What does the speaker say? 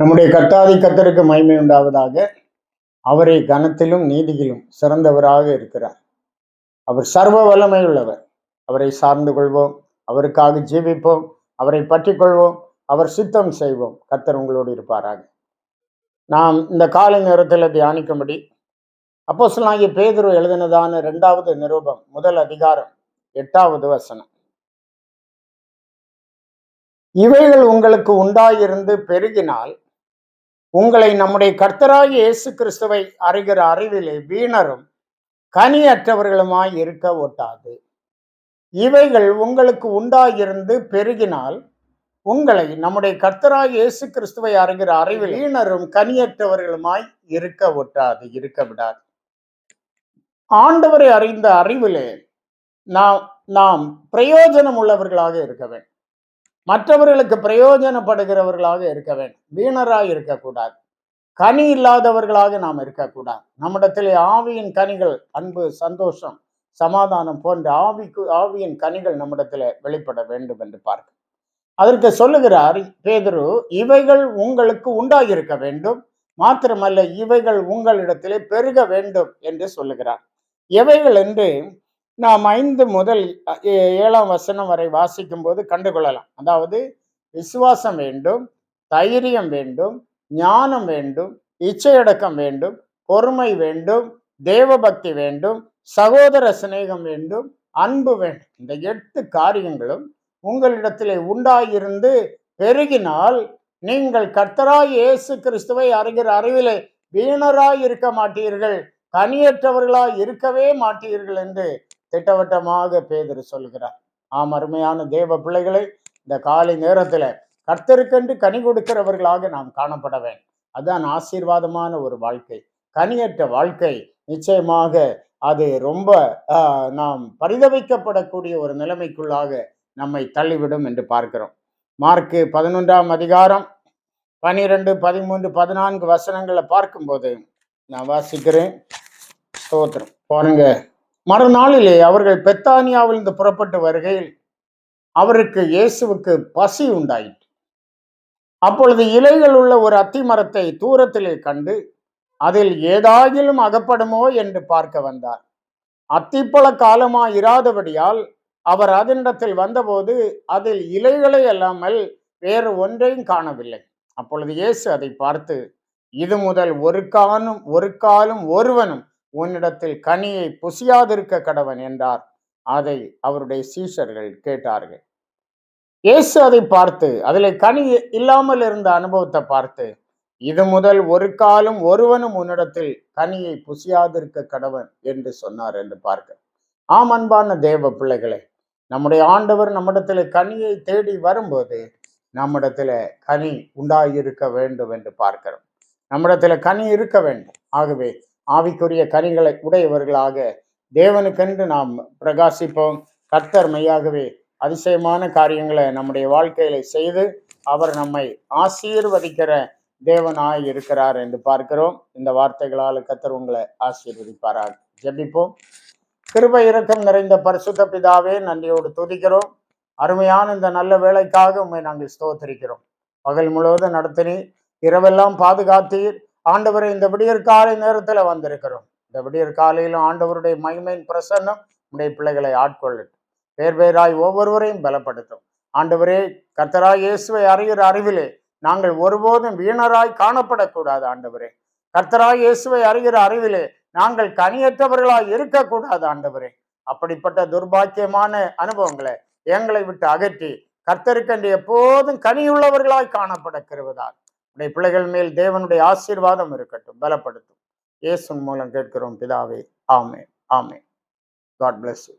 நம்முடைய கத்தாதி கத்தருக்கு மகிமை உண்டாவதாக அவரை கனத்திலும் நீதியிலும் சிறந்தவராக இருக்கிறார். அவர் சர்வ வல்லமை உள்ளவர் அவரை சார்ந்து கொள்வோம். அவருக்காக ஜீவிப்போம் அவரை பற்றி கொள்வோம். அவர் சித்தம் செய்வோம். கர்த்தர் உங்களோடு இருப்பாராக. நாம் இந்த காலை நேரத்தில் தியானிக்கும்படி அப்போஸ்தலனாகிய பேதுரு எழுதினதான இரண்டாவது நிரூபம் முதல் அதிகாரம் எட்டாவது வசனம். இவைகள் உங்களுக்கு உண்டாயிருந்து பெருகினால் உங்களை நம்முடைய கர்த்தராக இயேசு கிறிஸ்துவை அறிகிற அறிவிலே வீணரும் கனியற்றவர்களுமாய் இருக்க ஒட்டாது. இவைகள் உங்களுக்கு உண்டாயிருந்து பெருகினால் உங்களை நம்முடைய கர்த்தராக இயேசு கிறிஸ்துவை அறிகிற அறிவில் வீணரும் கனியற்றவர்களுமாய் இருக்க ஒட்டாது இருக்க விடாது. ஆண்டவரை அறிந்த அறிவிலே நாம் நாம் பிரயோஜனம் உள்ளவர்களாக இருக்க வேண்டும். மற்றவர்களுக்கு பிரயோஜனப்படுகிறவர்களாக இருக்க வேண்டும். வீணராக இருக்கக்கூடாது. கனி இல்லாதவர்களாக நாம் இருக்கக்கூடாது. நம்மிடத்தில் ஆவியின் கனிகள் அன்பு சந்தோஷம் சமாதானம் போன்ற ஆவிக்கு ஆவியின் கனிகள் நம்மிடத்தில் வெளிப்பட வேண்டும் என்று பார்க்க. அதற்கு சொல்லுகிறார் பேதுரு இவைகள் உங்களுக்கு உண்டாகியிருக்க வேண்டும். மாத்திரமல்ல இவைகள் உங்களிடத்திலே பெருக வேண்டும் என்று சொல்லுகிறார். எவைகள் என்று நாம் ஐந்து முதல் ஏழாம் வசனம் வரை வாசிக்கும் போது கண்டுகொள்ளலாம். அதாவது விசுவாசம் வேண்டும் தைரியம் வேண்டும் ஞானம் வேண்டும் இச்சையடக்கம் வேண்டும் பொறுமை வேண்டும் தேவபக்தி வேண்டும் சகோதர சிநேகம் வேண்டும் அன்பு வேண்டும். இந்த எட்டு காரியங்களும் உங்களிடத்திலே உண்டாயிருந்து பெருகினால் நீங்கள் கர்த்தராய் இயேசு கிறிஸ்துவை அறிகிற அறிவிலே வீணராய் இருக்க மாட்டீர்கள் கனியற்றவர்களாய் இருக்கவே மாட்டீர்கள் என்று திட்டவட்டமாக பேதர் சொல்கிறார். ஆம் அருமையான தேவ பிள்ளைகளை இந்த காலை நேரத்தில் கர்த்தருக்கென்று கனி கொடுக்கிறவர்களாக நாம் காணப்பட வேண்டும். அதுதான் ஆசீர்வாதமான ஒரு வாழ்க்கை. கனியற்ற வாழ்க்கை. நிச்சயமாக அது ரொம்ப நாம் பரிதவிக்கப்படக்கூடிய ஒரு நிலைமைக்குள்ளாக நம்மை தள்ளிவிடும் என்று பார்க்கிறோம். மார்க்கு பதினொன்றாம் அதிகாரம் பனிரெண்டு பதிமூன்று பதினான்கு வசனங்களை பார்க்கும்போது நான் வாசிக்கிறேன். ஸ்தோத்திரம். பாருங்க. மறுநாளிலே அவர்கள் பெத்தானியாவிலிருந்து புறப்பட்டு வருகையில் அவருக்கு இயேசுவுக்கு பசி உண்டாயிற்று. அப்பொழுது இலைகள் உள்ள ஒரு அத்தி மரத்தை தூரத்திலே கண்டு அதில் ஏதாகிலும் அகப்படுமோ? என்று பார்க்க வந்தார். அத்திப்பழ காலமா இராதபடியால் அவர் அதனிடத்தில் வந்தபோது அதில் இலைகளை அல்லாமல் வேறு ஒன்றையும் காணவில்லை. அப்பொழுது இயேசு அதை பார்த்து இது முதல் ஒரு காலும் ஒரு காலும் ஒருவனும் உன்னிடத்தில் கனியை புசியாதிருக்க கடவன் என்றார். அதை அவருடைய சீஷர்கள் கேட்டார்கள். இயேசு அதை பார்த்து அதில் கனி இல்லாமல் இருந்த அனுபவத்தை பார்த்து இது முதல் ஒரு காலம் ஒருவனும் உன்னிடத்தில் கனியை புசியாதிருக்க கடவன் என்று சொன்னார் என்று பார்க்க. ஆம் அன்பான தேவ பிள்ளைகளே நம்முடைய ஆண்டவர் நம்மிடத்தில் கனியை தேடி வரும்போது நம்மிடத்தில் கனி உண்டாயிருக்க வேண்டும் என்று பார்க்கிறோம். நம்மிடத்தில் கனி இருக்க வேண்டும். ஆகவே ஆவிக்குரிய கனிகளை உடையவர்களாக தேவனுக்கென்று நாம் பிரகாசிப்போம். கர்த்தர் மையாகவே அதிசயமான காரியங்களை நம்முடைய வாழ்க்கையில செய்து அவர் நம்மை ஆசீர்வதிக்கிற தேவனாய் இருக்கிறார் என்று பார்க்கிறோம். இந்த வார்த்தைகளால் கத்தர் உங்களை ஆசீர்வதிப்பாரார் ஜபிப்போம். கிருப இறக்கம் நிறைந்த பரிசுத்த பிதாவே நன்றியோடு துதிக்கிறோம். அருமையான இந்த நல்ல வேலைக்காக உண்மை நாங்கள் ஸ்தோத்தரிக்கிறோம். பகல் முழுவதும் நடத்தினி இரவெல்லாம் பாதுகாத்தீர். ஆண்டவர் இந்த விடியற் காலை நேரத்தில் வந்திருக்கிறோம். இந்த விடியற் காலையிலும் ஆண்டவருடைய மகிமையின் பிரசன்னம் உடைய பிள்ளைகளை ஆட்கொள்ளட்டும். பேர் பேராய் ஒவ்வொருவரையும் பலப்படுத்தும். ஆண்டவரே கர்த்தராய் இயேசுவை அறிகிற அறிவிலே நாங்கள் ஒருபோதும் வீணராய் காணப்படக்கூடாது ஆண்டவரே. கர்த்தராய் இயேசுவை அறிகிற அறிவிலே நாங்கள் கனியற்றவர்களாய் இருக்கக்கூடாது ஆண்டவரே. அப்படிப்பட்ட துர்பாக்கியமான அனுபவங்களை எங்களை விட்டு அகற்றி கர்த்தருக்கென்று எப்போதும் கனியுள்ளவர்களாய் காணப்பட கருவதால் உடைய பிள்ளைகள் மேல் தேவனுடைய ஆசீர்வாதம் இருக்கட்டும். பலப்படுத்தும். இயேசுன் மூலம் கேட்கிறோம் பிதாவே ஆமே ஆமே காட் பிளஸ் யூ